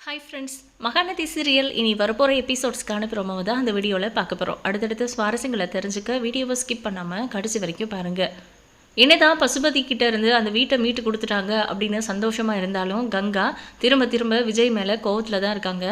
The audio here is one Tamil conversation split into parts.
ஹாய் ஃப்ரெண்ட்ஸ் மகாநதி சீரியல் இனி வரப்போகிற எபிசோட்ஸ்க்கான ப்ரோமோவை தான் அந்த வீடியோவில் பார்க்க போகிறோம் அடுத்தடுத்த சுவாரஸ்யங்களை தெரிஞ்சுக்க வீடியோவை ஸ்கிப் பண்ணாமல் கடைசி வரைக்கும் பாருங்கள் என்னதான் பசுபதி கிட்ட இருந்து அந்த வீட்டை மீட்டு கொடுத்துட்டாங்க அப்படின்னு சந்தோஷமாக இருந்தாலும் கங்கா திரும்ப திரும்ப விஜய் மேலே கோவத்தில் தான் இருக்காங்க.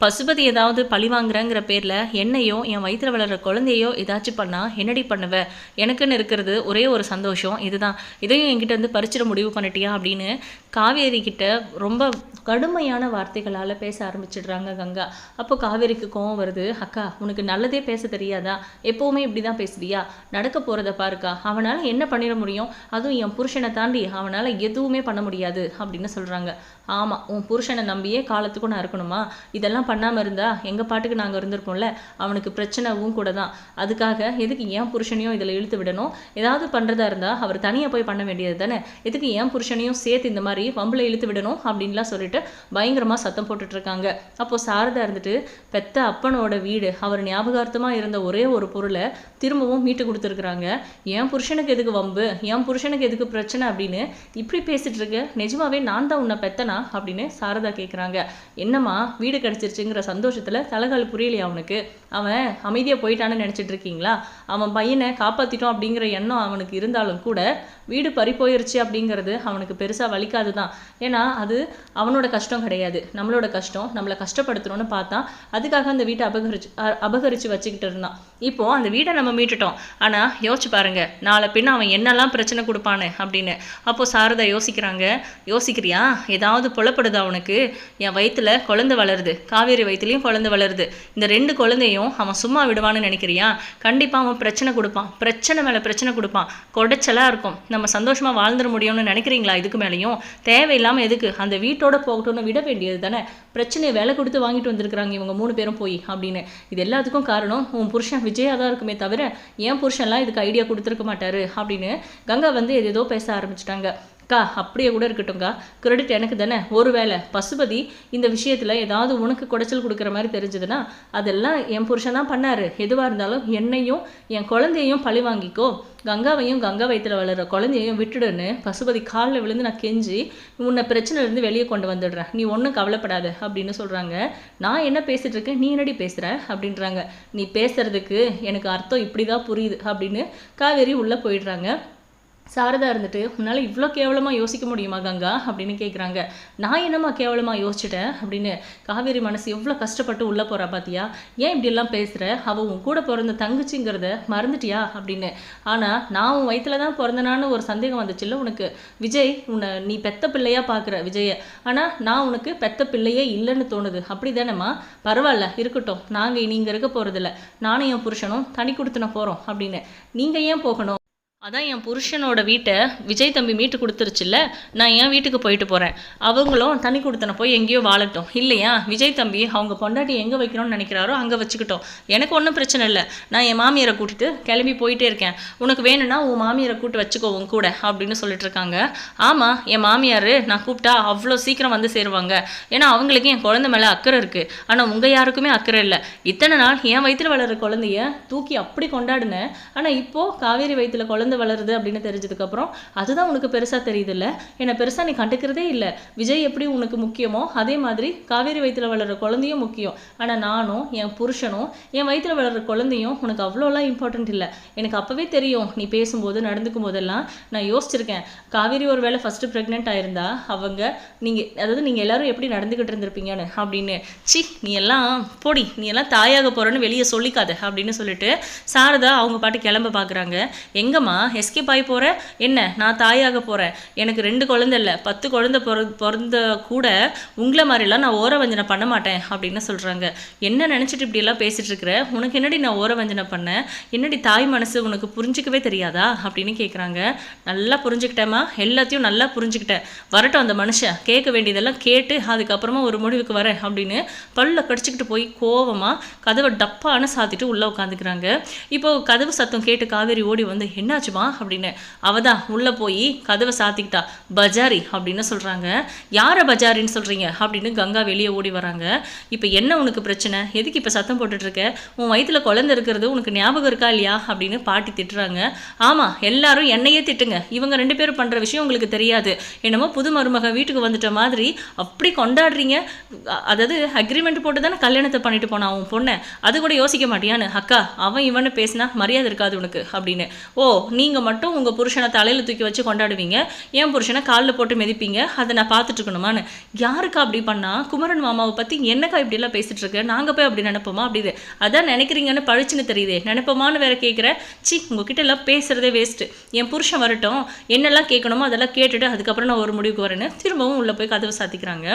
பசுபதி ஏதாவது பழி வாங்குறேங்கிற பேரில் என்னையோ என் வயிற்றில் வளர்கிற குழந்தையோ ஏதாச்சும் பண்ணால் என்னடி பண்ணுவ? எனக்குன்னு இருக்கிறது ஒரே ஒரு சந்தோஷம். இதுதான். இதையும் என்கிட்ட வந்து பறிச்சிட முடிவு பண்ணிட்டியா அப்படின்னு காவேரி கிட்ட ரொம்ப கடுமையான வார்த்தைகளால் பேச ஆரம்பிச்சிடுறாங்க கங்கா. அப்போ காவேரிக்கு கோவம் வருது. அக்கா உனக்கு நல்லதே பேச தெரியாதா? எப்போவுமே இப்படி தான் பேசுவியா? நடக்க போகிறத பாருக்கா. அவனால் என்ன பண்ணிட முடியும்? அதுவும் என் புருஷனை தாண்டி அவனால் எதுவுமே பண்ண முடியாது அப்படின்னு சொல்கிறாங்க ஆமாம் உன் புருஷனை நம்பியே காலத்துக்கும் நான் இருக்கணுமா? இதெல்லாம் பண்ணாமல் இருந்தா எங்கள் பாட்டுக்கு நாங்கள் இருந்திருப்போம்ல அவனுக்கு பிரச்சனைவும் கூட தான் அதுக்காக எதுக்கு ஏன் புருஷனையும் இதில் இழுத்து விடணும்? ஏதாவது பண்ணுறதா இருந்தால் அவர் தனியாக போய் பண்ண வேண்டியது தானே? எதுக்கு ஏன் புருஷனையும் சேர்த்து இந்த மாதிரி வம்பில் இழுத்து விடணும் அப்படின்லாம் சொல்லிட்டு பயங்கரமாக சத்தம் போட்டுட்டு இருக்காங்க அப்போ சாரதா இருந்துட்டு பெத்த அப்பனோட வீடு அவர் ஞாபகார்த்தமாக இருந்த ஒரே ஒரு பொருளை திரும்பவும் மீட்டு கொடுத்துருக்குறாங்க. என் புருஷனுக்கு எதுக்கு வம்பு? என் புருஷனுக்கு எதுக்கு பிரச்சனை? அப்படின்னு இப்படி பேசிட்டு இருக்க நிஜமாவே நான் தான் உன்னை பெத்தனா? அப்படின்னு சாரதா கேட்குறாங்க என்னம்மா வீடு கிடச்சிருச்சு. கிடச்சிருச்சுங்கிற சந்தோஷத்தில் தலைகால் புரியலையா அவனுக்கு? அவன் அமைதியாக போயிட்டான்னு நினச்சிட்டு இருக்கீங்களா? அவன் பையனை காப்பாற்றிட்டோம் அப்படிங்கிற எண்ணம் அவனுக்கு இருந்தாலும் கூட வீடு பறி போயிருச்சு அப்படிங்கிறது அவனுக்கு பெருசாக வலிக்காது தான் ஏன்னா அது அவனோட கஷ்டம் கிடையாது. நம்மளோட கஷ்டம் நம்மளை கஷ்டப்படுத்தணும்னு பார்த்தா அதுக்காக அந்த வீட்டை அபகரிச்சு அபகரித்து அபகரிச்சு வச்சுக்கிட்டு இருந்தான். இப்போ அந்த வீட்டை நம்ம மீட்டுட்டோம். ஆனால் யோசிச்சு பாருங்க. நாளை பின்ன அவன் என்னெல்லாம் பிரச்சனை கொடுப்பானு அப்படின்னு. அப்போ சாரதா யோசிக்கிறாங்க. யோசிக்கிறியா? ஏதாவது புலப்படுதா அவனுக்கு என் வயிற்றுல குழந்தை வளருது. காவேரி வயிற்றுலையும் குழந்தை வளருது. இந்த ரெண்டு குழந்தையும் அவன் சும்மா விடுவான்னு நினைக்கிறியா? கண்டிப்பாக அவன் பிரச்சனை கொடுப்பான். பிரச்சனை மேலே பிரச்சனை கொடுப்பான். கொடைச்சலாக இருக்கும். நம்ம சந்தோஷமாக வாழ்ந்துட முடியும்னு நினைக்கிறீங்களா இதுக்கு மேலேயும்? தேவையில்லாமல் எதுக்கு? அந்த வீட்டோட போகட்டும்னு விட வேண்டியது தானே? பிரச்சனையை வேலை கொடுத்து வாங்கிட்டு வந்திருக்கிறாங்க இவங்க மூணு பேரும் போய் அப்படின்னு. இது எல்லாத்துக்கும் காரணம் உன் புருஷன் விஜயா தான் இருக்குமே தவிர ஏன் புருஷன்லாம் இதுக்கு ஐடியா கொடுத்துருக்க மாட்டாரு அப்படின்னு கங்கா வந்து ஏதேதோ பேச ஆரம்பிச்சிட்டாங்க. அக்கா அப்படியே கூட இருக்கட்டும்க்கா. கிரெடிட் எனக்கு தானே? ஒருவேளை பசுபதி இந்த விஷயத்தில் ஏதாவது உனக்கு குடைச்சல் கொடுக்குற மாதிரி தெரிஞ்சதுன்னா அதெல்லாம் என் புருஷன் தான் பண்ணாரு. எதுவாக இருந்தாலும் என்னையும் என் குழந்தையையும் பழி வாங்கிக்கோ. கங்காவையும் கங்கா வயிற்றில் வளர்ற குழந்தையையும் விட்டுடுன்னு பசுபதி காலில் விழுந்து நான் கெஞ்சி உன்னை பிரச்சனையிலேருந்து வெளியே கொண்டு வந்துடுறேன். நீ ஒன்றும் கவலைப்படாத. அப்படின்னு சொல்கிறாங்க நான் என்ன பேசிகிட்டு இருக்கேன்? நீ என்னடி பேசுகிற அப்படின்றாங்க. நீ பேசுறதுக்கு எனக்கு அர்த்தம் இப்படி தான் புரியுது. அப்படின்னு காவேரி உள்ளே போயிடுறாங்க. சாரதா இருந்துட்டு உன்னால் இவ்வளோ கேவலமாக யோசிக்க முடியுமா கங்கா? அப்படின்னு கேட்குறாங்க நான் என்னம்மா கேவலமாக யோசிச்சிட்டேன்? அப்படின்னு காவேரி மனசு எவ்வளோ கஷ்டப்பட்டு உள்ளே போகிறா பாத்தியா? ஏன் இப்படியெல்லாம் பேசுகிற அவள் உன் கூட பிறந்த தங்கச்சிங்கிறத மறந்துட்டியா? அப்படின்னு. ஆனால் நான் உன் வயிற்றில் தான் பிறந்தனான்னு ஒரு சந்தேகம் வந்துச்சுல்ல உனக்கு? விஜய் உன்னை நீ பெத்த பிள்ளையா பார்க்குற விஜயை. ஆனால் நான் உனக்கு பெத்த பிள்ளையே இல்லைன்னு தோணுது. அப்படி தானேம்மா பரவாயில்ல இருக்கட்டும். நாங்கள் இனி இங்கே இருக்க போகிறதில்ல நானும் என் புருஷனும் தனி கொடுத்துன போகிறோம் அப்படின்னு. நீங்கள் ஏன் போகணும்? அதான் என் புருஷனோட வீட்டை விஜய் தம்பி மீட்டு கொடுத்துருச்சுல்ல நான் என் வீட்டுக்கு போயிட்டு போகிறேன் அவங்களும் தனி கொடுத்தன போய் எங்கேயோ வாழட்டும். இல்லையா? விஜய் தம்பி அவங்க பொண்டாட்டி எங்கே வைக்கணும்னு நினைக்கிறாரோ அங்கே வச்சுக்கிட்டோம். எனக்கு ஒன்றும் பிரச்சனை இல்லை. நான் என் மாமியாரை கூட்டிட்டு கிளம்பி போயிட்டே இருக்கேன். உனக்கு வேணும்னா உன் மாமியாரை கூட்டு வச்சுக்கோ உன் கூட அப்படின்னு சொல்லிட்டு இருக்காங்க. ஆமாம் என் மாமியார் நான் கூப்பிட்டா அவ்வளோ சீக்கிரம் வந்து சேருவாங்க. ஏன்னா அவங்களுக்கு என் குழந்தை மேலே அக்கறை இருக்குது ஆனால் உங்கள் யாருக்குமே அக்கறை இல்லை. இத்தனை நாள் என் வயிற்றில் வளர்கிற குழந்தைய தூக்கி அப்படி கொண்டாடினேன். ஆனால் இப்போது காவேரி வயிற்றில் குழந்தை வளருது அப்படின்னு தெரிஞ்சதுக்கப்புறம் அதுதான் உனக்கு பெருசாக தெரியுதுல்ல? என்னை பெருசாக நீ கண்டுக்கிறதே இல்லை. விஜய் எப்படி உனக்கு முக்கியமோ அதே மாதிரி காவேரி வயிற்றில் வளர்கிற குழந்தையும் முக்கியம். ஆனால் நானும் என் புருஷனும் என் வயிற்றில் வளர்கிற குழந்தையும் உனக்கு அவ்வளோலாம் இம்பார்ட்டண்ட் இல்லை. எனக்கு அப்போவே தெரியும் நீ பேசும்போது நடந்துக்கும் போதெல்லாம் நான் யோசிச்சிருக்கேன். காவேரி ஒரு வேளை ஃபஸ்ட்டு ப்ரெக்னென்ட் ஆயிருந்தா அவங்க நீங்கள் அதாவது நீங்கள் எல்லாரும் எப்படி நடந்துக்கிட்டு இருந்திருப்பீங்கன்னு அப்படின்னு. சி நீ எல்லாம் போடி நீ எல்லாம் தாயாக போகிறேன்னு வெளியே சொல்லிக்காத அப்படின்னு சொல்லிட்டு சாரதா அவங்க பாட்டு கிளம்ப பார்க்குறாங்க எங்கம்மா எஸ்கேப் ஆகி போகிற என்ன நான் தாயாக போகிறேன் எனக்கு ரெண்டு குழந்தை இல்லை. பத்து குழந்தை பிற பிறந்த கூட உங்களை மாதிரிலாம் நான் ஓரவஞ்சனை பண்ண மாட்டேன் அப்படின்னு சொல்கிறாங்க என்ன நினச்சிட்டு இப்படியெல்லாம் பேசிகிட்டு இருக்கிற? உனக்கு என்னடி நான் ஓரவஞ்சனை பண்ணேன் என்னடி தாய் மனசு உனக்கு புரிஞ்சிக்கவே தெரியாதா? அப்படின்னு கேட்குறாங்க நல்லா புரிஞ்சுக்கிட்டேம்மா. எல்லாத்தையும் நல்லா புரிஞ்சுக்கிட்டேன். வரட்டும் அந்த மனுஷன். கேட்க வேண்டியதெல்லாம் கேட்டு அதுக்கப்புறமா ஒரு முடிவுக்கு வரேன் அப்படின்னு பல்ல கடிச்சிக்கிட்டு போய் கோவமாக கதவை டப்பான சாத்திட்டு உள்ளே உட்காந்துக்கிறாங்க. இப்போ கதவு சத்தம் கேட்டு காவேரி ஓடி வந்து என்னாச்சு? என்னாச்சுமா அப்படின்னு. அவ உள்ளே போய் கதவை சாத்திக்கிட்டா. பஜாரி அப்படின்னு சொல்கிறாங்க யாரை பஜாரின்னு சொல்கிறீங்க அப்படின்னு கங்கா வெளியே ஓடி வராங்க. இப்போ என்ன உனக்கு பிரச்சனை? எதுக்கு இப்போ சத்தம் போட்டுட்டு இருக்க உன் வயித்துல குழந்தை இருக்கிறது உனக்கு ஞாபகம் இருக்கா இல்லையா? அப்படின்னு பாட்டி திட்டுறாங்க. ஆமாம் எல்லாரும் என்னையே திட்டுங்க. இவங்க ரெண்டு பேரும் பண்ணுற விஷயம் உங்களுக்கு தெரியாது. என்னமோ புது மருமக வீட்டுக்கு வந்துட்ட மாதிரி அப்படி கொண்டாடுறீங்க. அதாவது அக்ரிமெண்ட் போட்டு தானே கல்யாணத்தை பண்ணிட்டு போனான் உன் பொண்ணை? அது கூட யோசிக்க மாட்டியான்னு. அக்கா அவன் இவன்னு பேசினா மரியாதை இருக்காது உனக்கு அப்படின்னு. ஓ நீங்கள் மட்டும் உங்கள் புருஷனை தலையில் தூக்கி வச்சு கொண்டாடுவீங்க. என் புருஷனை காலில் போட்டு மிதிப்பீங்க. அதை நான் பார்த்துட்டு இருக்கணுமான்னு. யாருக்கா அப்படி பண்ணா? குமரன் மாமாவை பற்றி என்னக்கா இப்படிலாம் பேசிகிட்டு இருக்கு? நாங்கள் போய் அப்படி நினைப்போமா? அப்படிது. அதான் நினைக்கிறீங்கன்னு பழிச்சுன்னு தெரியுதே. நினைப்போமான்னு வேற கேட்குற சி உங்ககிட்ட எல்லாம் பேசுகிறதே வேஸ்ட்டு என் புருஷன் வரட்டும். என்னெல்லாம் கேட்கணுமோ அதெல்லாம் கேட்டுட்டு அதுக்கப்புறம் நான் ஒரு முடிவுக்கு வரேன்னு திரும்பவும் உள்ளே போய் கதவை சாத்திக்கிறாங்க.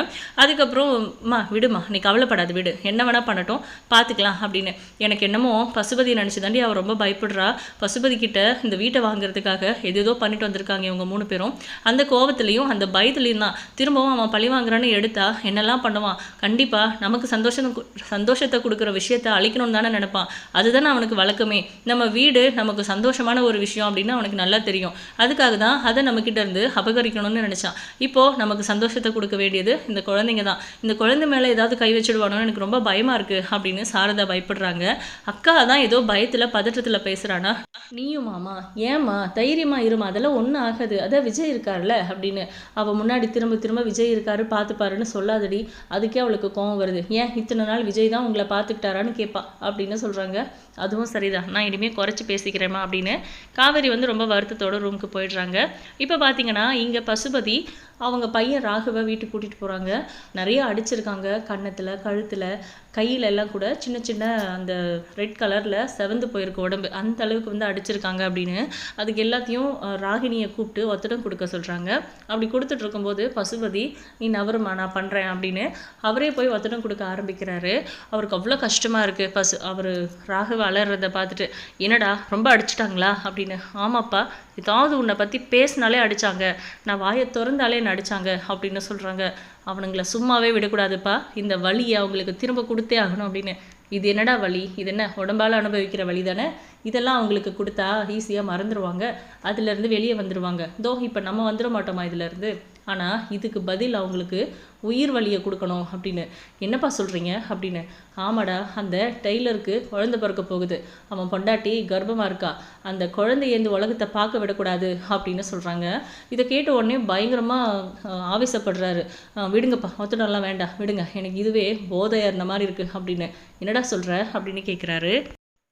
அதுக்கப்புறம் மா விடுமா. நீ கவலைப்படாது விடு. என்ன வேணால் பண்ணட்டும். பார்த்துக்கலாம் அப்படின்னு. எனக்கு என்னமோ பசுபதி நினச்சி தாண்டி அவள் ரொம்ப பயப்படுறா. பசுபதி கிட்ட இந்த வீட்டு வாங்குறதுக்காக எதேதோ பண்ணிட்டு வந்திருக்காங்க இவங்க மூணு பேரும். அந்த கோவத்துலேயும் அந்த பயத்துலேயும் தான். திரும்பவும் அவன் பழி வாங்குறான்னு எடுத்தா என்னெல்லாம் பண்ணுவான்? கண்டிப்பாக நமக்கு சந்தோஷம் சந்தோஷத்தை கொடுக்குற விஷயத்த அழிக்கணும்னு தானே நினைப்பான். அதுதானே அவனுக்கு வழக்கமே. நம்ம வீடு நமக்கு சந்தோஷமான ஒரு விஷயம் அப்படின்னு அவனுக்கு நல்லா தெரியும். அதுக்காக தான் அதை நம்மக்கிட்ட இருந்து அபகரிக்கணும்னு நினச்சான். இப்போது நமக்கு சந்தோஷத்தை கொடுக்க வேண்டியது இந்த குழந்தைங்க தான். இந்த குழந்தை மேலே ஏதாவது கை வச்சிடுவானோன்னு எனக்கு ரொம்ப பயமாக இருக்குது அப்படின்னு சாரதா பயப்படுறாங்க. அக்கா தான் ஏதோ பயத்தில் பதற்றத்தில் பேசுகிறானா நீயும் மாமா ஏம்மா தைரியமாக இருமா அதெல்லாம் ஒன்றும் ஆகாது. அதான் விஜய் இருக்கார்ல அப்படின்னு. அவள் முன்னாடி திரும்ப திரும்ப விஜய் இருக்காரு பார்த்துப்பாருன்னு சொல்லாதடி. அதுக்கே அவளுக்கு கோவம் வருது. ஏன் இத்தனை நாள் விஜய் தான் உங்களை பார்த்துக்கிட்டாரான்னு கேட்பா அப்படின்னு சொல்கிறாங்க அதுவும் சரிதான். நான் இனிமேல் குறைச்சி பேசிக்கிறேம்மா அப்படின்னு. காவேரி வந்து ரொம்ப வருத்தத்தோட ரூமுக்கு போயிடுறாங்க. இப்போ பார்த்தீங்கன்னா இங்கே பசுபதி அவங்க பையன் ராகுவை வீட்டுக்கு கூட்டிகிட்டு போகிறாங்க நிறைய அடிச்சிருக்காங்க கன்னத்தில் கழுத்தில். கையில எல்லாம் கூட சின்ன சின்ன அந்த ரெட் கலரில் செவந்து போயிருக்கு உடம்பு. அந்த அளவுக்கு வந்து அடிச்சிருக்காங்க அப்படின்னு. அதுக்கு எல்லாத்தையும் ராகினியை கூப்பிட்டு ஒத்தடம் கொடுக்க சொல்கிறாங்க அப்படி கொடுத்துட்டு இருக்கும்போது பசுபதி நீ நவருமா நான் பண்ணுறேன் அப்படின்னு அவரே போய் ஒத்தடம் கொடுக்க ஆரம்பிக்கிறாரு. அவருக்கு அவ்வளோ கஷ்டமாக இருக்குது பசு அவர் ராகவ அலறதை பார்த்துட்டு என்னடா ரொம்ப அடிச்சிட்டாங்களா? அப்படின்னு ஆமாப்பா ஏதாவது உன்னை பற்றி பேசினாலே அடிச்சாங்க. நான் வாயை திறந்தாலே என்ன அடிச்சாங்க அப்படின்னு சொல்கிறாங்க அவனுங்களை சும்மாவே விடக்கூடாதுப்பா. இந்த வலியை அவங்களுக்கு திரும்ப கொடுத்தே ஆகணும் அப்படின்னு இது என்னடா வழி இது என்ன? உடம்பால் அனுபவிக்கிற வழி தானே இதெல்லாம் அவங்களுக்கு கொடுத்தா ஈஸியாக மறந்துடுவாங்க அதுலேருந்து வெளியே வந்துடுவாங்க தோ இப்போ நம்ம வந்துட மாட்டோமா இதுலேருந்து ஆனால் இதுக்கு பதில் அவங்களுக்கு உயிர் வலியை கொடுக்கணும் அப்படின்னு. என்னப்பா சொல்கிறீங்க அப்படின்னு. ஆமாடா அந்த டெய்லருக்கு குழந்த பிறக்க போகுது. அவன் பொண்டாட்டி கர்ப்பமாக இருக்கா. அந்த குழந்தையேந்து உலகத்தை பார்க்க விடக்கூடாது அப்படின்னு சொல்கிறாங்க இதை கேட்ட உடனே பயங்கரமாக ஆவேசப்படுறாரு. விடுங்கப்பா ஒத்தடம்லாம் வேண்டாம். விடுங்க எனக்கு இதுவே போதை இருந்த மாதிரி இருக்குது அப்படின்னு. என்னடா சொல்கிற அப்படின்னு கேட்குறாரு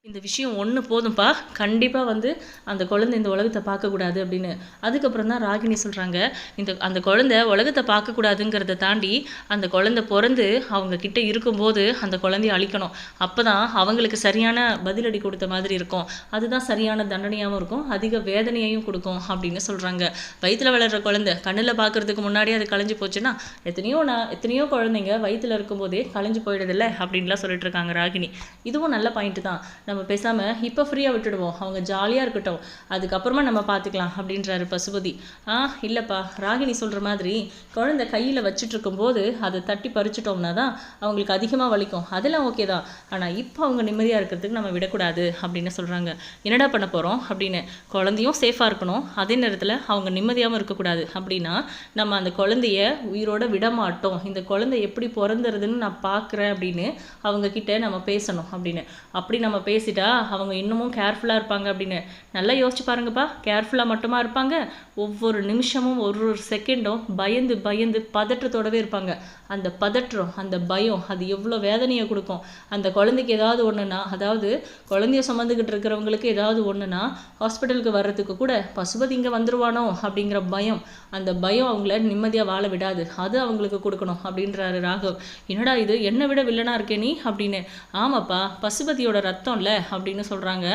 இந்த விஷயம் ஒன்று போதும்ப்பா கண்டிப்பாக வந்து அந்த குழந்தை இந்த உலகத்தை பார்க்கக்கூடாது அப்படின்னு. அதுக்கப்புறம் தான் ராகினி சொல்கிறாங்க இந்த அந்த குழந்தை உலகத்தை பார்க்கக்கூடாதுங்கிறத தாண்டி அந்த குழந்தை பிறந்து அவங்க கிட்ட இருக்கும்போது அந்த குழந்தைய அழிக்கணும். அப்போ தான் அவங்களுக்கு சரியான பதிலடி கொடுத்த மாதிரி இருக்கும். அதுதான் சரியான தண்டனையாகவும் இருக்கும். அதிக வேதனையையும் கொடுக்கும் அப்படின்னு சொல்கிறாங்க வயிற்றில் வளர்கிற குழந்தை கண்ணில் பார்க்கறதுக்கு முன்னாடியே அது கலைஞ்சு போச்சுன்னா எத்தனையோ நான் எத்தனையோ குழந்தைங்க வயிற்றில் இருக்கும்போதே கலைஞ்சு போயிடுதில்ல அப்படின்லாம் சொல்லிட்டு இருக்காங்க ராகினி இதுவும் நல்ல பாயிண்ட் தான். நம்ம பேசாமல் இப்போ ஃப்ரீயாக விட்டுடுவோம். அவங்க ஜாலியாக இருக்கட்டும். அதுக்கப்புறமா நம்ம பார்த்துக்கலாம் அப்படின்றாரு பசுபதி. ஆ இல்லைப்பா. ராகினி சொல்கிற மாதிரி குழந்தை கையில் வச்சுட்டு இருக்கும்போது அதை தட்டி பறிச்சிட்டோம்னா தான் அவங்களுக்கு அதிகமாக வலிக்கும். அதெல்லாம் ஓகே தான். ஆனால் இப்போ அவங்க நிம்மதியாக இருக்கிறதுக்கு நம்ம விடக்கூடாது அப்படின்னு சொல்கிறாங்க என்னடா பண்ண போகிறோம் அப்படின்னு குழந்தையும் சேஃபாக இருக்கணும். அதே நேரத்தில் அவங்க நிம்மதியாகவும் இருக்கக்கூடாது. அப்படின்னா நம்ம அந்த குழந்தைய உயிரோட விட மாட்டோம். இந்த குழந்தை எப்படி பிறந்துருதுன்னு நான் பார்க்குறேன் அப்படின்னு அவங்க கிட்ட நம்ம பேசணும் அப்படின்னு. அப்படி நம்ம பேசிட்டா அவங்க இன்னமும் கேர்ஃபுல்லாக இருப்பாங்க அப்படின்னு. நல்லா யோசிச்சு பாருங்கப்பா. கேர்ஃபுல்லாக மட்டுமா இருப்பாங்க. ஒவ்வொரு நிமிஷமும் ஒரு ஒரு செகண்டும் பயந்து பயந்து பதற்றத்தோடவே இருப்பாங்க. அந்த பதற்றம் அந்த பயம் அது எவ்வளோ வேதனையை கொடுக்கும். அந்த குழந்தைக்கு ஏதாவது ஒன்றுனா அதாவது குழந்தைய சுமந்துக்கிட்டு இருக்கிறவங்களுக்கு ஏதாவது ஒன்றுனா ஹாஸ்பிட்டலுக்கு வர்றதுக்கு கூட பசுபதி இங்கே வந்துடுவானோ அப்படிங்கிற பயம். அந்த பயம் அவங்கள நிம்மதியாக வாழ விடாது. அது அவங்களுக்கு கொடுக்கணும் அப்படின்றாரு ராகவ். என்னடா இது? என்னை விட வில்லனா இருக்கே நீ? அப்படின்னு. ஆமாப்பா பசுபதியோட ரத்தம்ல அப்படின்னு சொல்கிறாங்க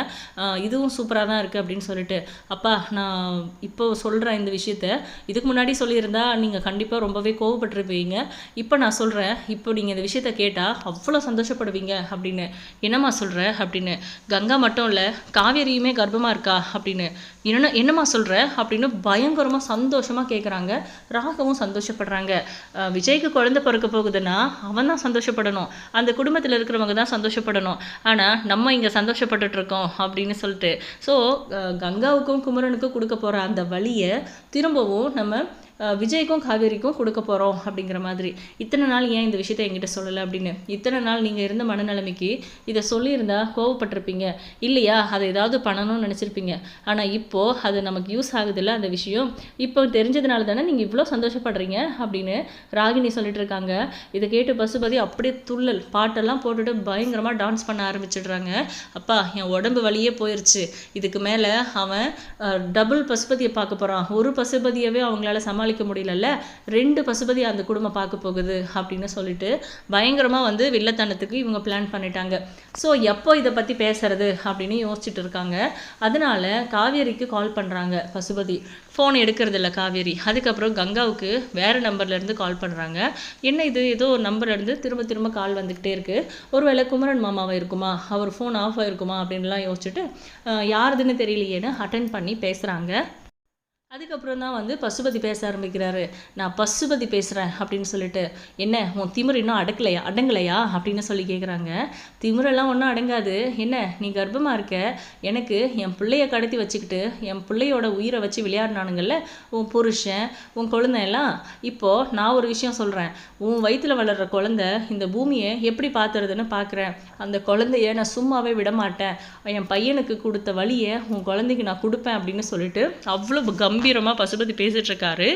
இதுவும் சூப்பராக தான் இருக்குது அப்படின்னு சொல்லிட்டு. அப்பா நான் இப்போ சொல்கிறேன் இந்த விஷயத்த. இதுக்கு முன்னாடி சொல்லியிருந்தா நீங்கள் கண்டிப்பாக ரொம்பவே கோவப்பட்டிருப்பீங்க. இப்போ நான் சொல்கிறேன் இப்போ நீங்கள் இந்த விஷயத்த கேட்டால் அவ்வளோ சந்தோஷப்படுவீங்க அப்படின்னு. என்னம்மா சொல்கிற அப்படின்னு. கங்கா மட்டும் இல்லை காவேரியுமே கர்ப்பமாக இருக்கா அப்படின்னு. என்ன என்னம்மா சொல்கிற அப்படின்னு பயங்கரமாக சந்தோஷமாக கேட்குறாங்க ராகவும் சந்தோஷப்படுறாங்க. விஜய்க்கு குழந்த பிறக்க போகுதுன்னா அவன் தான் சந்தோஷப்படணும். அந்த குடும்பத்தில் இருக்கிறவங்க தான் சந்தோஷப்படணும். ஆனால் நம்ம இங்கே சந்தோஷப்பட்டுட்ருக்கோம் சந்தோஷப்பட்டுட்டு இருக்கோம் அப்படின்னு சொல்லிட்டு. ஸோ கங்காவுக்கும் குமரனுக்கும் கொடுக்க போகிற அந்த வழியை திரும்பவும் நம்ம விஜய்க்கும் காவேரிக்கும் கொடுக்க போகிறோம் அப்படிங்கிற மாதிரி. இத்தனை நாள் ஏன் இந்த விஷயத்தை என்கிட்ட சொல்லலை அப்படின்னு? இத்தனை நாள் நீங்கள் இருந்த மனநிலைமைக்கு இதை சொல்லியிருந்தா கோவப்பட்டிருப்பீங்க. இல்லையா? அதை ஏதாவது பண்ணணும்னு நினச்சிருப்பீங்க. ஆனால் இப்போது அது நமக்கு யூஸ் ஆகுதில்ல அந்த விஷயம். இப்போ தெரிஞ்சதுனால தானே நீங்கள் இவ்வளோ சந்தோஷப்படுறீங்க அப்படின்னு ராகினி சொல்லிட்டு இருக்காங்க. இதை கேட்டு பசுபதி அப்படியே துள்ளல். பாட்டெல்லாம் போட்டுட்டு பயங்கரமாக டான்ஸ் பண்ண ஆரம்பிச்சிடுறாங்க. அப்பா என் உடம்பு வழியே போயிடுச்சு இதுக்கு மேலே அவன் டபுள் பசுபதியை பார்க்க போகிறான் ஒரு பசுபதியவே அவங்களால சமாளிக்க முடியலல்ல. ரெண்டு பசுபதி அந்த குடும்பம் பார்க்க போகுது அப்படின்னு சொல்லிட்டு பயங்கரமாக வந்து வில்லத்தனத்துக்கு இவங்க பிளான் பண்ணிட்டாங்க. ஸோ எப்போ இதை பற்றி பேசுறது அப்படின்னு யோசிச்சுட்டு இருக்காங்க. அதனால காவேரிக்கு கால் பண்ணுறாங்க பசுபதி. ஃபோன் எடுக்கிறது இல்லை காவேரி. அதுக்கப்புறம் கங்காவுக்கு வேறு நம்பர்லேருந்து கால் பண்ணுறாங்க என்ன இது? ஏதோ ஒரு நம்பர்லேருந்து திரும்ப திரும்ப கால் வந்துக்கிட்டே இருக்குது ஒருவேளை குமரன் மாமாவை இருக்குமா? அவர் ஃபோன் ஆஃப் ஆகிருக்குமா அப்படின்லாம் யோசிச்சுட்டு யாருதுன்னு தெரியலையேன்னு அட்டன் பண்ணி பேசுகிறாங்க அதுக்கப்புறம் தான் வந்து பசுபதி பேச ஆரம்பிக்கிறாரு. நான் பசுபதி பேசுகிறேன் அப்படின்னு சொல்லிட்டு என்ன உன் திமிர் இன்னும் அடக்கலையா? அடங்கலையா? அப்படின்னு சொல்லி கேட்குறாங்க திமிரெல்லாம் ஒன்றும் அடங்காது. என்ன நீ கர்ப்பமாக இருக்க? எனக்கு என் பிள்ளைய கடத்தி வச்சுக்கிட்டு என் பிள்ளையோட உயிரை வச்சு விளையாடினானுங்கள்ல உன் புருஷன் உன் குழந்தை எல்லாம்? இப்போது நான் ஒரு விஷயம் சொல்கிறேன் உன் வயிற்றில் வளர்கிற குழந்தை இந்த பூமியை எப்படி பார்த்துறதுன்னு பார்க்குறேன் அந்த குழந்தைய நான் சும்மாவே விட மாட்டேன் என் பையனுக்கு கொடுத்த வழியை உன் குழந்தைக்கு நான் கொடுப்பேன் அப்படின்னு சொல்லிட்டு அவ்வளோ கம்பீரமாக பசுபதி பேசிட்டு இருக்காரு.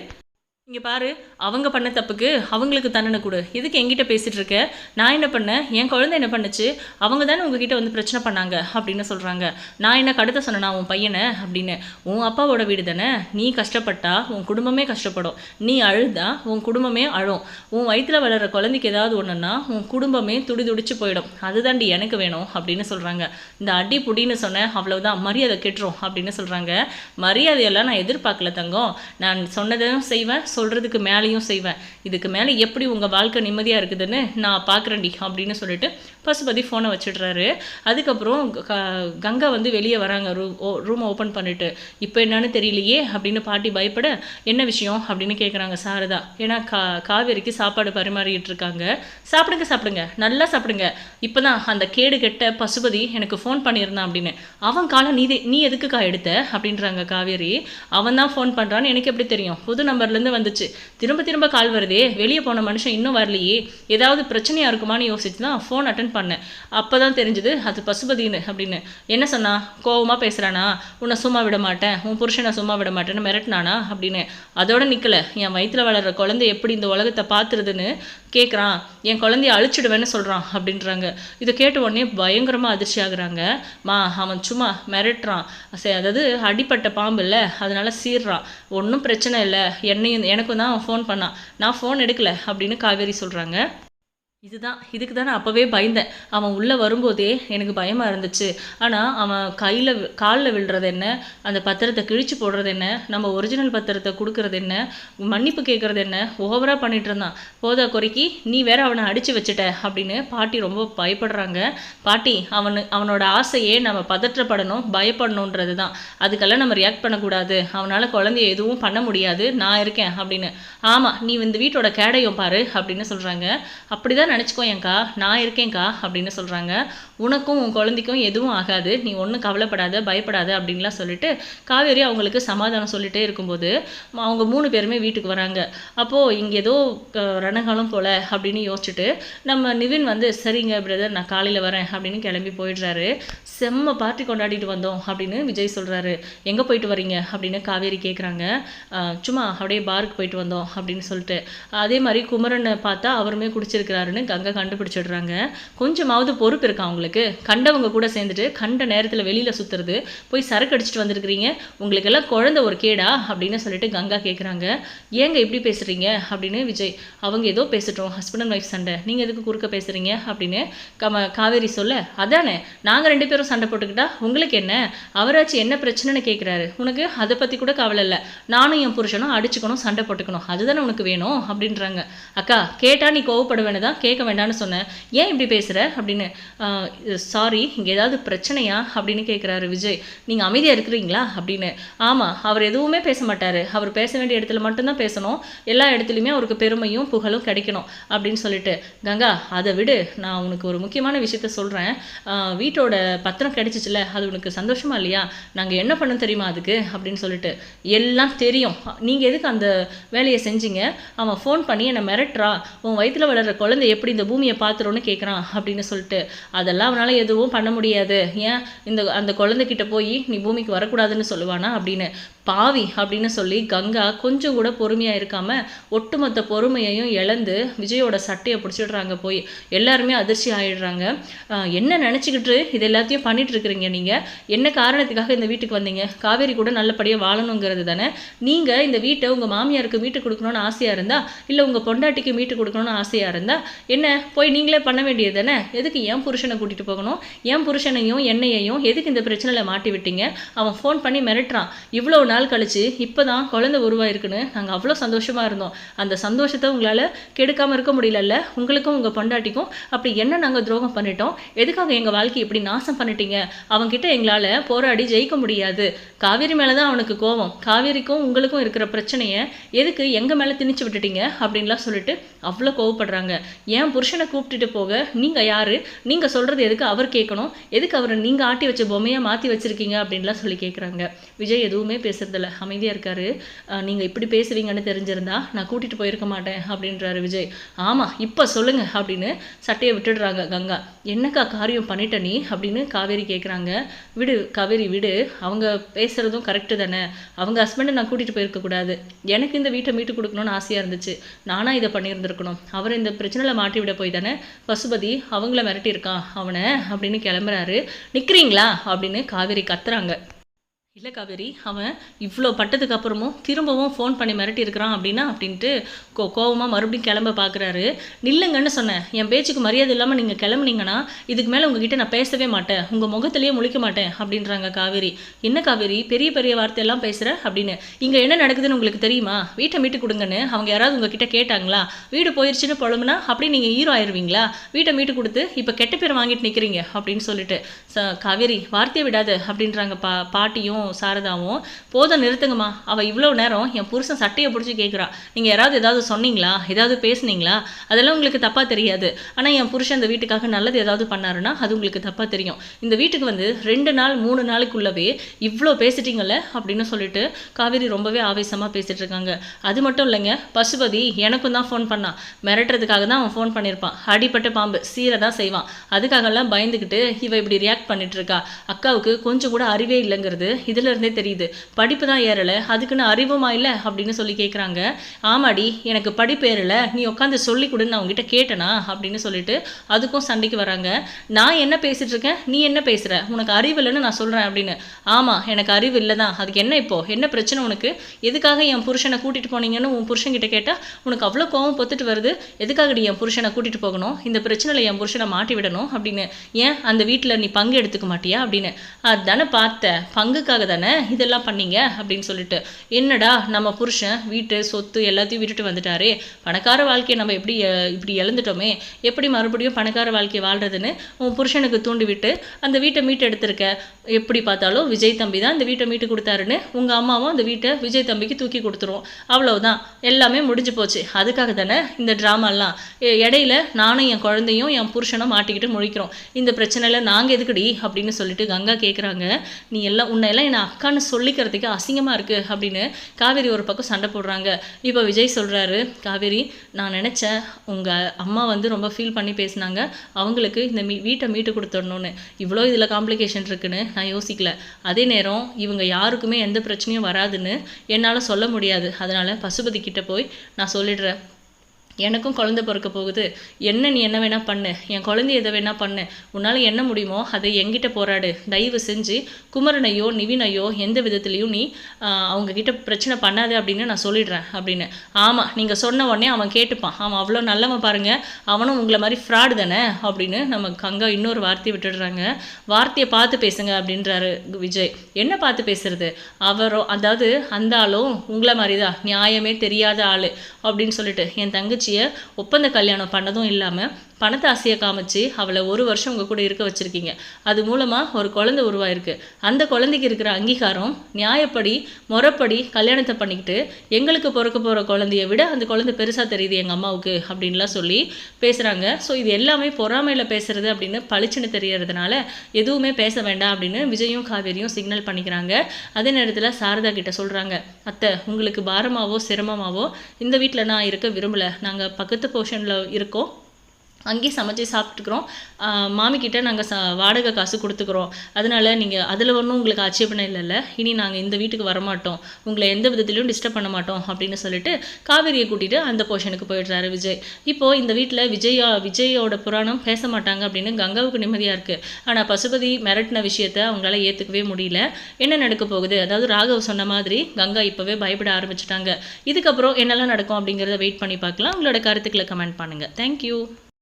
இங்கே பாரு அவங்க பண்ண தப்புக்கு அவங்களுக்கு தண்டனை கொடு. எதுக்கு என்கிட்ட பேசிகிட்டு இருக்க? நான் என்ன பண்ணேன் என் குழந்தை என்ன பண்ணுச்சு? அவங்க தானே உங்ககிட்ட வந்து பிரச்சனை பண்ணாங்க அப்படின்னு சொல்கிறாங்க நான் என்ன கடத்த சொன்னேனா உன் பையனை அப்படின்னு. உன் அப்பாவோட வீடு தானே? நீ கஷ்டப்பட்டா உன் குடும்பமே கஷ்டப்படும். நீ அழுதா உன் குடும்பமே அழும். உன் வயிற்றில் வளர்கிற குழந்தைக்கு ஏதாவது ஒன்றுன்னா உன் குடும்பமே துடி துடிச்சு போயிடும். அதுதாண்டி எனக்கு வேணும் அப்படின்னு சொல்கிறாங்க இந்த அடி புடின்னு சொன்னேன் அவ்வளவுதான். மரியாதை கெட்டுரும் அப்படின்னு சொல்கிறாங்க மரியாதையெல்லாம் நான் எதிர்பார்க்கல தங்கம். நான் சொன்னதும் செய்வேன் சொல்கிறதுக்கு மேலேயும் செய்வேன். இதுக்கு மேலே எப்படி உங்கள் வாழ்க்கை நிம்மதியாக இருக்குதுன்னு நான் பார்க்குறேன்டி அப்படின்னு சொல்லிட்டு பசுபதி ஃபோனை வச்சிடுறாரு. அதுக்கப்புறம் க- கங்கா வந்து வெளியே வராங்க. ரூ ரூமை ஓப்பன் பண்ணிட்டு இப்போ என்னன்னு தெரியலையே? அப்படின்னு பாட்டி பயப்பட என்ன விஷயம்? அப்படின்னு கேட்குறாங்க சாரதா. ஏன்னா கா காவேரிக்கு சாப்பாடு பரிமாறிட்டு இருக்காங்க. சாப்பிடுங்க சாப்பிடுங்க. நல்லா சாப்பிடுங்க. இப்போ தான் அந்த கேடு கெட்ட பசுபதி எனக்கு ஃபோன் பண்ணியிருந்தான் அப்படின்னு. அவன் காலம் நீ நீ எதுக்குக்கா எடுத்த? அப்படின்றாங்க காவேரி. அவன் தான் ஃபோன் பண்ணுறான்னு எனக்கு எப்படி தெரியும்? புது நம்பர்லேருந்து வந்து வந்துச்சு. திரும்ப திரும்ப கால் வருதே வெளியே போன மனுஷன் இன்னும் வரலையே ஏதாவது பிரச்சனையாக இருக்குமான்னு யோசிச்சு தான் ஃபோன் அட்டன் பண்ணேன். அப்போ தான் தெரிஞ்சுது அது பசுபதின்னு அப்படின்னு. என்ன சொன்னா கோவமாக பேசுகிறானா உன்னை சும்மா விட மாட்டேன் உன் புருஷனை சும்மா விட மாட்டேன்னு மிரட்டினானா? அப்படின்னு. அதோட நிற்கலை என் வயிற்றில் வளர்கிற குழந்தை எப்படி இந்த உலகத்தை பார்த்துருதுன்னு கேட்குறான் என் குழந்தைய அழிச்சிடுவேன்னு சொல்கிறான் அப்படின்றாங்க. இதை கேட்ட உடனே பயங்கரமாக அதிர்ச்சி ஆகுறாங்க. மா அவன் சும்மா மிரட்டுறான். சரி அதாவது அடிப்பட்ட பாம்பு இல்லை அதனால சீர்றான். ஒன்றும் பிரச்சனை இல்லை. என்னையும் எனக்கும் தான் அவன் ஃபோன் பண்ணான். நான் ஃபோன் எடுக்கல அப்படின்னு காவேரி சொல்கிறாங்க இதுதான் இதுக்கு தான் நான் அப்போவே பயந்தேன். அவன் உள்ளே வரும்போதே எனக்கு பயமாக இருந்துச்சு. ஆனால் அவன் கையில் காலில் விழுறது என்ன? அந்த பத்திரத்தை கிழிச்சு போடுறது என்ன? நம்ம ஒரிஜினல் பத்திரத்தை கொடுக்கறது என்ன? மன்னிப்பு கேட்குறது என்ன? ஓவராக பண்ணிகிட்டு இருந்தான். போதா குறைக்கி நீ வேற அவனை அடித்து வச்சுட்ட அப்படின்னு பாட்டி ரொம்ப பயப்படுறாங்க. பாட்டி அவனு அவனோட ஆசையே நம்ம பதற்றப்படணும் பயப்படணுன்றது தான் அதுக்கெல்லாம் நம்ம ரியாக்ட் பண்ணக்கூடாது. அவனால் குழந்தைய எதுவும் பண்ண முடியாது. நான் இருக்கேன் அப்படின்னு. ஆமாம் நீ இந்த வீட்டோட கேடையும் பாரு அப்படின்னு சொல்கிறாங்க அப்படிதான் தான் ஏன்க்கா நான் இருக்கேங்க்கா அப்படின்னு சொல்கிறாங்க உனக்கும் உன் குழந்தைக்கும் எதுவும் ஆகாது. நீ ஒன்றும் கவலைப்படாத பயப்படாத அப்படின்லாம் சொல்லிட்டு காவேரி அவங்களுக்கு சமாதானம் சொல்லிட்டே இருக்கும்போது அவங்க மூணு பேருமே வீட்டுக்கு வராங்க. அப்போது இங்கே ஏதோ ரணகாலம் போல அப்படின்னு யோசிச்சுட்டு நம்ம நிவின் வந்து சரிங்க பிரதர் நான் காலையில் வரேன் அப்படின்னு கிளம்பி போயிடுறாரு. செம்ம பார்ட்டி கொண்டாடிட்டு வந்தோம் அப்படின்னு விஜய் சொல்கிறாரு எங்கே போயிட்டு வரீங்க? அப்படின்னு காவேரி கேட்குறாங்க சும்மா அப்படியே பாருக்கு போயிட்டு வந்தோம் அப்படின்னு சொல்லிட்டு. அதே மாதிரி குமரனை பார்த்தா அவருமே குடிச்சிருக்கிறாருன்னு கங்கை கண்டுபிடிச்சிடுறாங்க. கொஞ்சமாவது பொறுப்பு இருக்கா அவங்களுக்கு கண்டவங்க கூட சேர்ந்துட்டு கண்ட நேரத்தில் வெளியில் சுற்றுறது போய் சரக்கு அடிச்சுட்டு வந்திருக்கிறீங்க உங்களுக்கெல்லாம் குழந்தை ஒரு கேடா அப்படின்னு சொல்லிட்டு கங்கா கேட்குறாங்க ஏங்க இப்படி பேசுகிறீங்க அப்படின்னு விஜய் அவங்க ஏதோ பேசிட்டோம் ஹஸ்பண்ட் அண்ட் ஒய்ஃப் சண்டை நீங்கள் எதுக்கு குறுக்க பேசுகிறீங்க அப்படின்னு கம காவேரி சொல்ல அதானே நாங்கள் ரெண்டு பேரும் சண்டை போட்டுக்கிட்டா உங்களுக்கு என்ன? அவராச்சு என்ன பிரச்சனைன்னு கேட்குறாரு உனக்கு அதை பற்றி கூட கவலை இல்லை. நானும் என் புருஷனும் அடிச்சுக்கணும் சண்டை போட்டுக்கணும். அதுதானே உனக்கு வேணும்? அப்படின்றாங்க. அக்கா கேட்டா நீ கோவப்பட வேணுதான் கேட்க வேண்டாம்னு சொன்னேன். ஏன் இப்படி பேசுகிற அப்படின்னு சாரி இங்கே ஏதாவது பிரச்சனையா? அப்படின்னு கேட்குறாரு விஜய். நீங்கள் அமைதியாக இருக்கிறீங்களா? அப்படின்னு. ஆமாம் அவர் எதுவுமே பேச மாட்டார். அவர் பேச வேண்டிய இடத்துல மட்டும்தான் பேசணும். எல்லா இடத்துலையுமே அவருக்கு பெருமையும் புகழும் கிடைக்கணும் அப்படின்னு சொல்லிட்டு. கங்கா அதை விடு. நான் உனக்கு ஒரு முக்கியமான விஷயத்த சொல்கிறேன் வீட்டோட பத்திரம் கிடைச்சிச்சுல அது உனக்கு சந்தோஷமா இல்லையா? நாங்கள் என்ன பண்ண தெரியுமா அதுக்கு? அப்படின்னு சொல்லிட்டு. எல்லாம் தெரியும். நீங்கள் எதுக்கு அந்த வேலையை செஞ்சீங்க? அவன் ஃபோன் பண்ணி என்னை மிரட்டுறா. உன் வயித்துல வளர்கிற குழந்தைய எப்படி இந்த பூமியை பார்த்துருன்னு கேட்குறான் அப்படின்னு சொல்லிட்டு. அதெல்லாம் அவனால் எதுவும் பண்ண முடியாது. ஏன்? இந்த அந்த குழந்தைகிட்ட போய் நீ பூமிக்கு வரக்கூடாதுன்னு சொல்லுவானா அப்படின்னு. பாவி அப்படின்னு சொல்லி கங்கா கொஞ்சம் கூட பொறுமையாக இருக்காமல் ஒட்டுமொத்த பொறுமையையும் இழந்து விஜயோட சட்டையை பிடிச்சிடுறாங்க போய். எல்லாருமே அதிர்ச்சி ஆயிடுறாங்க. என்ன நினச்சிக்கிட்டு இது எல்லாத்தையும் பண்ணிட்டு இருக்கிறீங்க நீங்கள் என்ன காரணத்துக்காக இந்த வீட்டுக்கு வந்தீங்க? காவேரி கூட நல்லபடியாக வாழணுங்கிறது தானே? நீங்கள் இந்த வீட்டை உங்கள் மாமியாருக்கு மீட்டு கொடுக்கணும்னு ஆசையாக இருந்தால் இல்லை உங்கள் பொண்டாட்டிக்கு மீட்டு கொடுக்கணும்னு ஆசையாக இருந்தால் என்ன போய் நீங்களே பண்ண வேண்டியது தானே? எதுக்கு ஏன் புருஷனை கூட்டிகிட்டு போகணும்? ஏன் புருஷனையும் என்னையையும் எதுக்கு இந்த பிரச்சனையில் மாட்டி விட்டீங்க? அவன் ஃபோன் பண்ணி மிரட்டுறான். இவ்வளோ நாள் நாள் கழிச்சு இப்போ தான் குழந்தை உருவாயிருக்குன்னு நாங்கள் அவ்வளோ சந்தோஷமாக இருந்தோம். அந்த சந்தோஷத்தை உங்களால் கெடுக்காமல் இருக்க முடியலல்ல. உங்களுக்கும் உங்கள் பொண்டாட்டிக்கும் அப்படி என்ன நாங்கள் துரோகம் பண்ணிட்டோம்? எதுக்காக எங்கள் வாழ்க்கை இப்படி நாசம் பண்ணிட்டீங்க? அவன்கிட்ட எங்களால் போராடி ஜெயிக்க முடியாது. காவேரி மேலே தான் அவனுக்கு கோவம். காவேரிக்கும் உங்களுக்கும் இருக்கிற பிரச்சனையை எதுக்கு எங்கள் மேலே திணிச்சு விட்டுட்டீங்க? அப்படின்லாம் சொல்லிட்டு அவ்வளோ கோவப்படுறாங்க. ஏன் புருஷனை கூப்பிட்டுட்டு போக நீங்கள் யார்? நீங்கள் சொல்கிறது எதுக்கு அவர் கேட்கணும்? எதுக்கு அவரை நீங்கள் ஆட்டி வச்ச பொம்மையாக மாற்றி வச்சிருக்கீங்க? அப்படின்லாம் சொல்லி கேட்குறாங்க விஜய் எதுவுமே பேசுறதில்ல அமைதியாக இருக்காரு. நீங்கள் இப்படி பேசுவீங்கன்னு தெரிஞ்சிருந்தா நான் கூட்டிகிட்டு போயிருக்க மாட்டேன் அப்படின்றாரு விஜய். ஆமாம் இப்போ சொல்லுங்க அப்படின்னு சட்டையை விட்டுடுறாங்க கங்கா. என்னக்கா காரியம் பண்ணிட்ட நீ? அப்படின்னு காவேரி கேட்குறாங்க விடு காவேரி விடு. அவங்க பேசுகிறதும் கரெக்டு தானே. அவங்க ஹஸ்பண்டை நான் கூட்டிகிட்டு போயிருக்கக்கூடாது எனக்கு இந்த வீட்டை மீட்டு கொடுக்கணும்னு ஆசையாக இருந்துச்சு. நானாக இதை பண்ணியிருந்திருக்கணும். அவர் இந்த பிரச்சனையில் மாட்டி விட போய் தானே? பசுபதி அவங்கள மிரட்டியிருக்கான் அவனை அப்படின்னு கிளம்புறாரு. நிற்கிறீங்களா அப்படின்னு காவேரி கத்துறாங்க. இல்லை காவேரி அவன் இவ்வளோ பட்டதுக்கு அப்புறமும் திரும்பவும் ஃபோன் பண்ணி மிரட்டி இருக்கிறான் அப்படின்னா அப்படின்ட்டு கோ கோவமாக மறுபடியும் கிளம்ப பார்க்குறாரு நில்லுங்கன்னு சொன்னேன். என் பேச்சுக்கு மரியாதை இல்லாமல் நீங்கள் கிளம்புனீங்கன்னா இதுக்கு மேலே உங்ககிட்ட நான் பேசவே மாட்டேன். உங்கள் முகத்திலேயே முழிக்க மாட்டேன் அப்படின்றாங்க காவேரி. என்ன காவேரி? பெரிய பெரிய வார்த்தையெல்லாம் பேசுகிற அப்படின்னு. இங்கே என்ன நடக்குதுன்னு உங்களுக்கு தெரியுமா? வீட்டை மீட்டு கொடுங்கன்னு அவங்க யாராவது உங்ககிட்ட கேட்டாங்களா? வீடு போயிருச்சுன்னு புலம்புனா அப்படி நீங்கள் ஹீரோ ஆயிருவீங்களா? வீட்டை மீட்டு கொடுத்து இப்போ கெட்ட பேர் வாங்கிட்டு நிற்கிறீங்க அப்படின்னு சொல்லிட்டு. ச காவேரி வார்த்தையை விடாது அப்படின்றாங்க பா பாட்டியும் சாரதாவும். போதும் நிறுத்துங்கம்மா. அவள் இவ்வளோ நேரம் என் புருஷன் சட்டையை பிடிச்சி கேட்குறா நீங்கள் யாராவது ஏதாவது சொன்னீங்களா? ஏதாவது பேசுனீங்களா? அதெல்லாம் உங்களுக்கு தப்பாக தெரியாது. ஆனால் என் புருஷன் இந்த வீட்டுக்காக நல்லது ஏதாவது பண்ணாருன்னா அது உங்களுக்கு தப்பாக தெரியும். இந்த வீட்டுக்கு வந்து ரெண்டு நாள் மூணு நாளுக்குள்ளவே இவ்வளோ பேசிட்டீங்கல்ல அப்படின்னு சொல்லிட்டு காவேரி ரொம்பவே ஆவேசமாக பேசிட்டு இருக்காங்க. அது மட்டும் இல்லைங்க பசுபதி எனக்கும் தான் ஃபோன் பண்ணான் மிரட்டுறதுக்காக தான் அவன் ஃபோன் பண்ணியிருப்பான் அடிப்பட்ட பாம்பு சீரை தான் செய்வான். அதுக்காகலாம் பயந்துக்கிட்டு இவ இப்படி ரியாக்ட் பண்ணிட்டு இருக்கா. அக்காவுக்கு கொஞ்சம் கூட அறிவே இல்லைங்கிறது இது இதிலிருந்தே தெரியுது. படிப்பு தான் ஏறலை. அதுக்குன்னு அறிவுமா இல்லை? அப்படின்னு சொல்லி கேட்குறாங்க ஆமாடி எனக்கு படிப்பு ஏறலை. நீ உட்காந்து சொல்லி கொடுன்னு நான் உங்ககிட்ட கேட்டனா? அப்படின்னு சொல்லிட்டு அதுக்கும் சண்டைக்கு வராங்க. நான் என்ன பேசிட்டு இருக்கேன்? நீ என்ன பேசுற? உனக்கு அறிவு இல்லைன்னு நான் சொல்றேன் அப்படின்னு. ஆமாம் எனக்கு அறிவு இல்லை தான். அதுக்கு என்ன இப்போ? என்ன பிரச்சனை உனக்கு? எதுக்காக என் புருஷனை கூட்டிட்டு போனீங்கன்னு உன் புருஷன்கிட்ட கேட்டா உனக்கு அவ்வளோ கோவம் பொத்துட்டு வருது. எதுக்காக நீ என் புருஷனை கூட்டிட்டு போகணும்? இந்த பிரச்சனையில் என் புருஷனை மாட்டி விடணும் அப்படின்னு. ஏன்? அந்த வீட்டில் நீ பங்கு எடுத்துக்க மாட்டியா? அப்படின்னு. அதுதானே பார்த்த பங்குக்காக தானே இதெல்லாம் பண்ணீங்க? அப்படின்னு சொல்லிட்டு. என்னடா நம்ம புருஷன் வீட்டு சொத்து எல்லாத்தையும் விட்டுட்டு வந்துட்டாரே. பணக்கார வாழ்க்கையை நம்ம எப்படி இப்படி இழந்துட்டோமே? எப்படி மறுபடியும் பணக்கார வாழ்க்கையை வாழ்றதுன்னு உன் புருஷனுக்கு தூண்டிவிட்டு அந்த வீட்டை மீட்டு எடுத்திருக்க எப்படி பார்த்தாலும் விஜய் தம்பி தான் இந்த வீட்டை மீட்டு கொடுத்தாருன்னு உங்க அம்மாவும் அந்த வீட்டை விஜய் தம்பிக்கு தூக்கி கொடுத்துரும். அவ்வளவுதான். எல்லாமே முடிஞ்சு போச்சு. அதுக்காக தானே இந்த ட்ராமாலாம் இடையில நானும் என் குழந்தையும் என் புருஷனும் மாட்டிக்கிட்டு முழிக்கிறோம். இந்த பிரச்சனையில் நாங்கள் எதுக்குடி? அப்படின்னு சொல்லிட்டு கங்கா கேட்குறாங்க நீ எல்லாம் உன்னை எல்லாம் என்னை அக்கான்னு சொல்லிக்கிறதுக்கு அசிங்கமாக இருக்குது அப்படின்னு காவேரி ஒரு பக்கம் சண்டை போடுறாங்க. இப்போ விஜய் சொல்கிறாரு காவேரி நான் நினச்சேன் உங்கள் அம்மா வந்து ரொம்ப ஃபீல் பண்ணி பேசினாங்க. அவங்களுக்கு இந்த மீ வீட்டை மீட்டு கொடுத்துடணும்னு. இவ்வளோ இதில் காம்ப்ளிகேஷன் இருக்குன்னு நான் யோசிக்கல. அதே நேரம் இவங்க யாருக்குமே எந்த பிரச்சனையும் வராதுன்னு என்னால் சொல்ல முடியாது. அதனால் பசுபதி கிட்டே போய் நான் சொல்லிடுறேன். எனக்கும் குழந்தை பிறக்க போகுது. என்ன நீ என்ன வேணால் பண்ணு. என் குழந்தைய எதை வேணால் பண்ணு. உன்னால் என்ன முடியுமோ அதை எங்கிட்ட போராடு. தயவு செஞ்சு குமரனையோ நிவினையோ எந்த விதத்துலேயும் நீ அவங்கக்கிட்ட அவங்க பிரச்சனை பண்ணாது அப்படின்னு நான் சொல்லிடுறேன் அப்படின்னு. ஆமாம் நீங்கள் சொன்ன உடனே அவன் கேட்டுப்பான். அவன் அவ்வளோ நல்லவன் பாருங்கள் அவனும் உங்களை மாதிரி ஃப்ராடு தானே அப்படின்னு நம்ம கங்கா இன்னொரு வார்த்தையை விட்டுடுறாங்க. வார்த்தையை பார்த்து பேசுங்க அப்படின்றாரு விஜய். என்ன பார்த்து பேசுறது? அவரோ அதாவது அந்த ஆளும் உங்களை மாதிரி தான் நியாயமே தெரியாத ஆள் அப்படின்னு சொல்லிட்டு என் தங்கச்சி தங்கச்சியை ஒப்பந்த கல்யாணம் பண்ணதும் இல்லாமல் பணத்தை ஆசையை காமிச்சு அவளை ஒரு வருஷம் உங்கள் கூட இருக்க வச்சுருக்கீங்க. அது மூலமாக ஒரு குழந்தை உருவாயிருக்கு. அந்த குழந்தைக்கு இருக்கிற அங்கீகாரம் நியாயப்படி முறைப்படி கல்யாணத்தை பண்ணிக்கிட்டு எங்களுக்கு பிறக்க போகிற குழந்தைய விட அந்த குழந்தை பெருசாக தெரியுது எங்கள் அம்மாவுக்கு அப்படின்லாம் சொல்லி பேசுகிறாங்க ஸோ இது எல்லாமே பொறாமையில் பேசுறது அப்படின்னு பளிச்சுன்னு தெரியறதுனால எதுவுமே பேச வேண்டாம் அப்படின்னு விஜயும் காவேரியும் சிக்னல் பண்ணிக்கிறாங்க. அதே நேரத்தில் சாரதா கிட்ட சொல்கிறாங்க அத்தை உங்களுக்கு பாரமாவோ சிரமமாவோ இந்த வீட்டில் நான் இருக்க விரும்பலை. நாங்கள் பக்கத்து போர்ஷனில் இருக்கோம். அங்கேயே சமைச்சு சாப்பிட்டுக்கிறோம். மாமிக்கிட்ட நாங்கள் ச வாடகை காசு கொடுத்துக்குறோம். அதனால நீங்கள் அதில் ஒன்றும் உங்களுக்கு ஆட்சேபனை இல்லைல்ல. இனி நாங்கள் இந்த வீட்டுக்கு வரமாட்டோம். உங்களை எந்த விதத்துலையும் டிஸ்டர்ப் பண்ண மாட்டோம் அப்படின்னு சொல்லிட்டு காவேரியை கூட்டிட்டு அந்த போர்ஷனுக்கு போயிடுறாரு விஜய். இப்போது இந்த வீட்டில் விஜயா விஜயோட புராணம் பேச மாட்டாங்க அப்படின்னு கங்காவுக்கு நிம்மதியாக இருக்குது ஆனால் பசுபதி மிரட்டின விஷயத்த அவங்களால ஏற்றுக்கவே முடியல. என்ன நடக்க போகுது? அதாவது ராகவ் சொன்ன மாதிரி கங்கா இப்போவே பயப்பட ஆரம்பிச்சிட்டாங்க. இதுக்கப்புறம் என்னெல்லாம் நடக்கும் அப்படிங்கிறத வெயிட் பண்ணி பார்க்கலாம். உங்களோட கருத்துக்களை கமெண்ட் பண்ணுங்கள் தேங்க்யூ